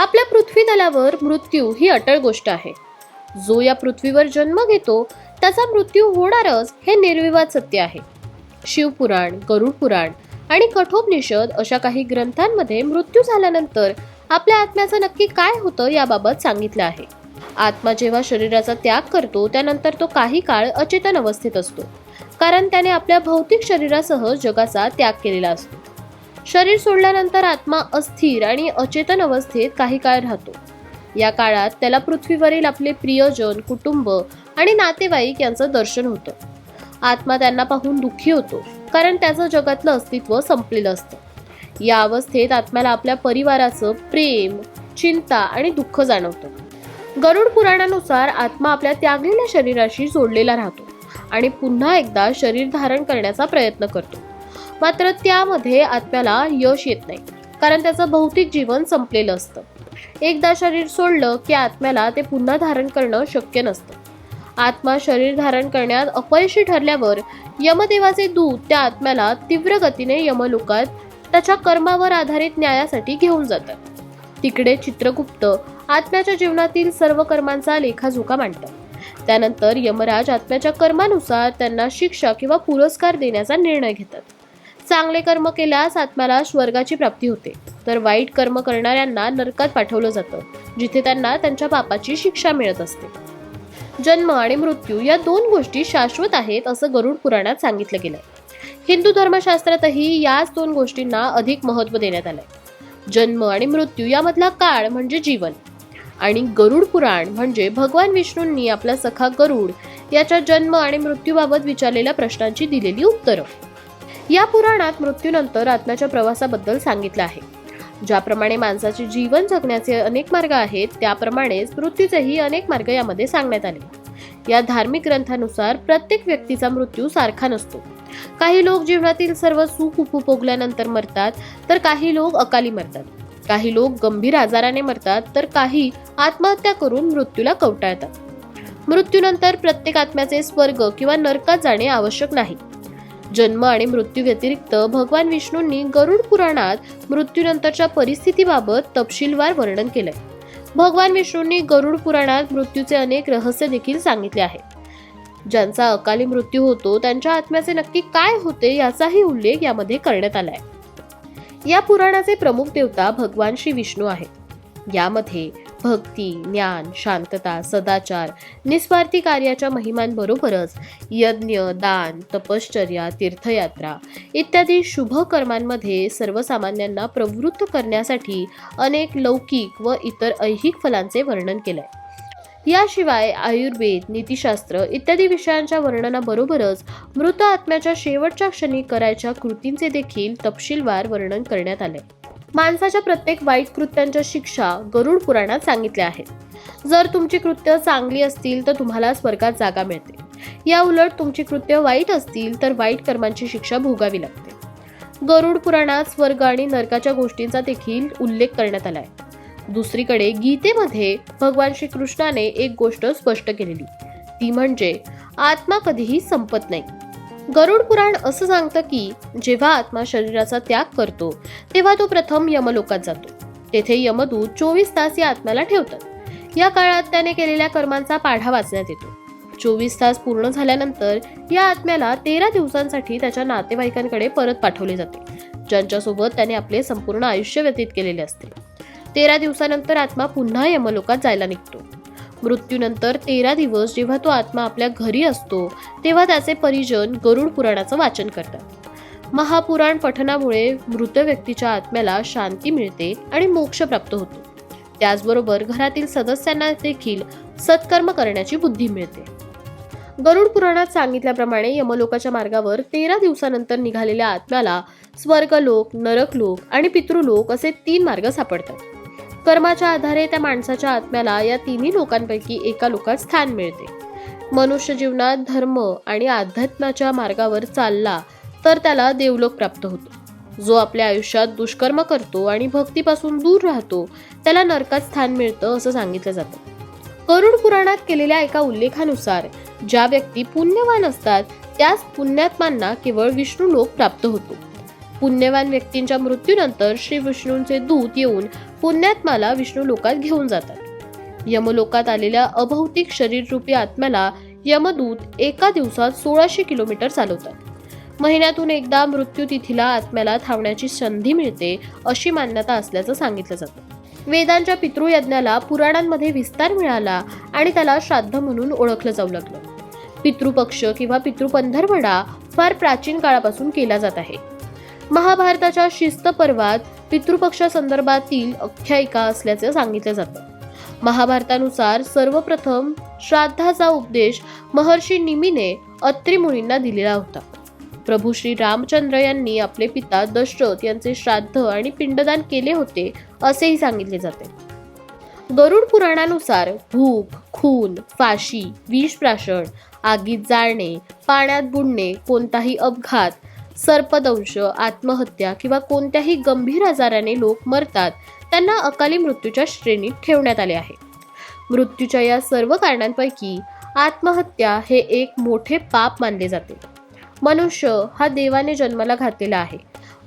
आपल्या पृथ्वीदलावर मृत्यू ही अटळ गोष्ट आहे. जो या पृथ्वीवर जन्म घेतो त्याचा मृत्यू होणारच हे निर्विवाद सत्य आहे. शिवपुराण गरुड पुराण आणि कठोपनिषद अशा काही ग्रंथांमध्ये मृत्यू झाल्यानंतर आपल्या आत्म्याचं नक्की काय होतं याबाबत सांगितलं आहे. आत्मा जेव्हा शरीराचा त्याग करतो त्यानंतर तो काही काळ अचेतन अवस्थेत असतो. कारण त्याने आपल्या भौतिक शरीरासह जगाचा त्याग केलेला असतो. शरीर सोडल्यानंतर आत्मा अस्थिर आणि अचेतन अवस्थेत काही काळ राहतो. या काळात त्याला पृथ्वीवरील आपले प्रियजन कुटुंब आणि नातेवाईक यांचं दर्शन होतं. आत्मा त्यांना पाहून दुःखी होतो कारण त्याचं जगातलं अस्तित्व संपलेलं असतं. या अवस्थेत आत्म्याला आपल्या परिवाराचं प्रेम चिंता आणि दुःख जाणवतं. गरुड पुराणानुसार आत्मा आपल्या त्यागलेल्या शरीराशी जोडलेला राहतो आणि पुन्हा एकदा शरीर धारण करण्याचा प्रयत्न करतो. मात्र त्यामध्ये आत्म्याला यश येत नाही. कारण त्याचं भौतिक जीवन संपलेलं असतं. एकदा शरीर सोडलं की आत्म्याला ते पुन्हा धारण करणं शक्य नसतं. आत्मा शरीर धारण करण्यात अपयशी ठरल्यावर यमदेवाचे दूत त्या आत्म्याला तीव्र गतीने यमलोकात त्याच्या कर्मावर आधारित न्यायासाठी घेऊन जातात. तिकडे चित्रगुप्त आत्म्याच्या जीवनातील सर्व कर्मांचा लेखाजोखा मांडतात. त्यानंतर यमराज आत्म्याच्या कर्मानुसार त्यांना शिक्षा किंवा पुरस्कार देण्याचा निर्णय घेतात. चांगले कर्म केल्यास आत्म्याला स्वर्गाची प्राप्ती होते. तर वाईट कर्म करणाऱ्यांना नरकात पाठवलं जातं जिथे त्यांना त्यांच्या पापाची शिक्षा मिळत असते. जन्म आणि मृत्यू या दोन गोष्टी शाश्वत आहेत असं गरुड पुराणात सांगितलं गेलंय. हिंदू धर्मशास्त्रातही याच दोन गोष्टींना अधिक महत्त्व देण्यात आलंय. जन्म आणि मृत्यू यामधला काळ म्हणजे जीवन. आणि गरुड पुराण म्हणजे भगवान विष्णूंनी आपला सखा गरुड याच्या जन्म आणि मृत्यूबाबत विचारलेल्या प्रश्नांची दिलेली उत्तरं. या पुराणात मृत्यूनंतर आत्म्याच्या प्रवासाबद्दल सांगितलं आहे. ज्याप्रमाणे माणसाचे जीवन जगण्याचे अनेक मार्ग आहेत त्याप्रमाणेच मृत्यूचेही अनेक मार्ग यामध्ये सांगण्यात आले. या धार्मिक ग्रंथानुसार प्रत्येक व्यक्तीचा मृत्यू सारखा नसतो. काही लोक जीवनातील सर्व सुख उपभोगल्यानंतर मरतात तर काही लोक अकाली मरतात. काही लोक गंभीर आजाराने मरतात तर काही आत्महत्या करून मृत्यूला कवटाळतात. मृत्यूनंतर प्रत्येक आत्म्याचे स्वर्ग किंवा नरकात जाणे आवश्यक नाही. जन्म आणि मृत्यू व्यतिरिक्त भगवान विष्णूंनी गरुड पुराणात मृत्यूनंतरच्या परिस्थितीबाबत तपशीलवार वर्णन केलंय. भगवान विष्णूंनी गरुड पुराणात मृत्यूचे अनेक रहस्य देखील सांगितले आहे. ज्यांचा अकाली मृत्यू होतो त्यांच्या आत्म्याचे नक्की काय होते याचाही उल्लेख यामध्ये करण्यात आलाय. या पुराणाचे प्रमुख देवता भगवान श्री विष्णू आहेत. यामध्ये भक्ती ज्ञान शांतता सदाचार निस्वार्थी कार्याच्या महिमांबरोबरच यज्ञ दान तपश्चर्या तीर्थयात्रा इत्यादी शुभ कर्मांमध्ये सर्वसामान्यांना प्रवृत्त करण्यासाठी अनेक लौकिक व इतर ऐहिक फलांचे वर्णन केलंय. याशिवाय आयुर्वेद नीतिशास्त्र इत्यादी विषयांच्या वर्णनाबरोबरच मृत आत्म्याच्या शेवटच्या क्षणी करायच्या कृतींचे देखील तपशीलवार वर्णन करण्यात आले माणसाच्या प्रत्येक वाईट कृत्यांच्या शिक्षा गरुड पुराणात सांगितल्या आहेत. जर तुमची कृत्य चांगली असतील तर तुम्हाला स्वर्गात जागा मिळते. या उलट तुमची कृत्य वाईट असतील तर वाईट कर्मांची शिक्षा भोगावी लागते. गरुड पुराणात स्वर्ग आणि नरकाच्या गोष्टींचा देखील उल्लेख करण्यात आलाय. दुसरीकडे गीतेमध्ये भगवान श्रीकृष्णाने एक गोष्ट स्पष्ट केलेली. ती म्हणजे आत्मा कधीही संपत नाही. गरुड पुराण असं सांगतं की जेव्हा आत्मा शरीराचा त्याग करतो तेव्हा तो प्रथम यमलोकात जातो. तेथे यमदूत चोवीस तास या आत्म्याला ठेवतात. या काळात त्याने केलेल्या कर्मांचा पाढा वाचण्यात येतो. चोवीस तास पूर्ण झाल्यानंतर या आत्म्याला तेरा दिवसांसाठी त्याच्या नातेवाईकांकडे परत पाठवले जाते. ज्यांच्यासोबत त्याने आपले संपूर्ण आयुष्य व्यतीत केलेले असते. तेरा दिवसानंतर आत्मा पुन्हा यमलोकात जायला निघतो. मृत्यूनंतर तेरा दिवस जेव्हा तो आत्मा आपल्या घरी असतो तेव्हा त्याचे परिजन गरुड पुराणाचं वाचन करतात. महापुराण पठनामुळे मृत व्यक्तीच्या आत्म्याला शांती मिळते आणि मोक्ष प्राप्त होतो. त्याचबरोबर घरातील सदस्यांना देखील सत्कर्म करण्याची बुद्धी मिळते. गरुड पुराणात सांगितल्याप्रमाणे यमलोकाच्या मार्गावर तेरा दिवसानंतर निघालेल्या आत्म्याला स्वर्गलोक नरकलोक आणि पितृलोक असे तीन मार्ग सापडतात. कर्माच्या आधारे त्या माणसाच्या आत्म्याला या तिन्ही लोकांपैकी एका लोकात स्थान मिळते. मनुष्य जीवनात धर्म आणि अध्यात्माच्या मार्गावर चालला तर त्याला देवलोक प्राप्त होतो. जो आपल्या आयुष्यात दुष्कर्म करतो आणि भक्तीपासून दूर राहतो त्याला नरकात स्थान मिळतं असं सांगितलं जातं. करुण पुराणात केलेल्या एका उल्लेखानुसार ज्या व्यक्ती पुण्यवान असतात त्याच पुण्यात्मांना केवळ विष्णू लोक प्राप्त होतो. पुण्यवान व्यक्तींच्या मृत्यूनंतर श्री विष्णूंचे दूत येऊन पुण्यात्माला विष्णू लोकात घेऊन जातात. यमलोकात आलेल्या अभौतिक शरीररूपी आत्म्याला यमदूत एका दिवसात सोळाशे किलोमीटर चालवतात. महिन्यातून एकदा मृत्यू तिथीला आत्म्याला थांबण्याची संधी मिळते अशी मान्यता असल्याचं सांगितलं जातं. वेदांच्या पितृयज्ञाला पुराणांमध्ये विस्तार मिळाला आणि त्याला श्राद्ध म्हणून ओळखलं जाऊ लागलं. पितृपक्ष किंवा पितृपंधरवडा फार प्राचीन काळापासून केला जात आहे. महाभारताच्या शिस्त पर्वात पितृपक्षासंदर्भातील आख्यायिका असल्याचे सांगितले जातं. महाभारतानुसार सर्वप्रथम श्राद्धाचा उपदेश महर्षी निमीने अत्रिमुनींना दिलेला होता. प्रभू श्री रामचंद्र यांनी आपले पिता दशरथ यांचे श्राद्ध आणि पिंडदान केले होते असेही सांगितले जाते. गरुड पुराणानुसार भूक खून फाशी विषप्राशन आगीत जाळणे पाण्यात बुडणे कोणताही अपघात सर्पदंश आत्महत्या किंवा कोणत्याही गंभीर आजाराने लोक मरतात त्यांना अकाली मृत्यूच्या श्रेणीत ठेवण्यात आले आहे. मृत्यूच्या या सर्व कारणांपैकी आत्महत्या हे एक मोठे पाप मानले जाते. मनुष्य हा देवाने जन्माला घातलेला आहे.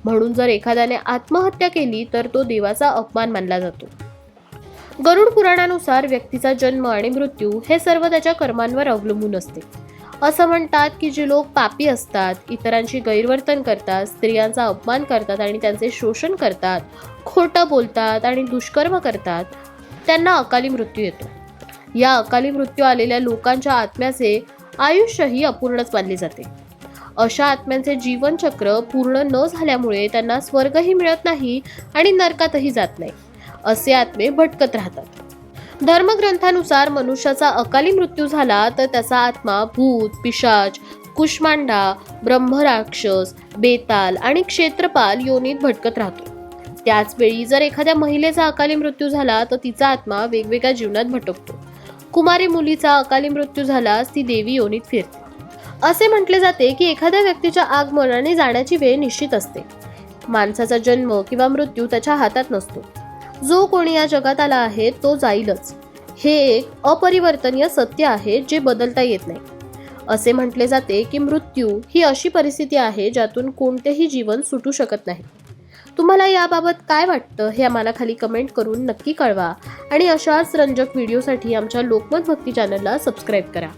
म्हणून जर एखाद्याने आत्महत्या केली तर तो देवाचा अपमान मानला जातो. गरुड पुराणानुसार व्यक्तीचा जन्म आणि मृत्यू हे सर्व त्याच्या कर्मांवर अवलंबून असते. असं म्हणतात की जे लोक पापी असतात इतरांची गैरवर्तन करतात स्त्रियांचा अपमान करतात आणि त्यांचे शोषण करतात खोटं बोलतात आणि दुष्कर्म करतात त्यांना अकाली मृत्यू येतो. या अकाली मृत्यू आलेल्या लोकांच्या आत्म्याचे आयुष्यही अपूर्णच मानले जाते. अशा आत्म्यांचे जीवनचक्र पूर्ण न झाल्यामुळे त्यांना स्वर्गही मिळत नाही आणि नरकातही जात नाही. असे आत्मे भटकत राहतात. धर्मग्रंथानुसार मनुष्याचा अकाली मृत्यू झाला तर त्याचा आत्मा भूत पिशाच कुष्मांडा ब्रह्मराक्षस बेताल आणि क्षेत्रपाल योनीत भटकत राहतो. त्याचवेळी जर एखाद्या महिलेचा अकाली मृत्यू झाला तर तिचा आत्मा वेगवेगळ्या जीवनात भटकतो. कुमारी मुलीचा अकाली मृत्यू झाल्यास ती देवी योनीत फिरते. असे म्हटले जाते की एखाद्या व्यक्तीच्या आगमनाने जाण्याची वेळ निश्चित असते. माणसाचा जन्म किंवा मृत्यू त्याच्या हातात नसतो. जो कोणी या जगात आला आहे तो जाईलच. हे एक अपरिवर्तनीय सत्य आहे जे बदलता येत नाही. असे म्हटले जाते की मृत्यू ही अशी परिस्थिती आहे ज्यातून कोणतेही जीवन सुटू शकत नाही. तुम्हाला याबाबत काय वाटतं हे आम्हाला खाली कमेंट करून नक्की कळवा आणि अशाच रंजक व्हिडिओसाठी आमच्या लोकमत भक्ती चॅनलला सबस्क्राईब करा.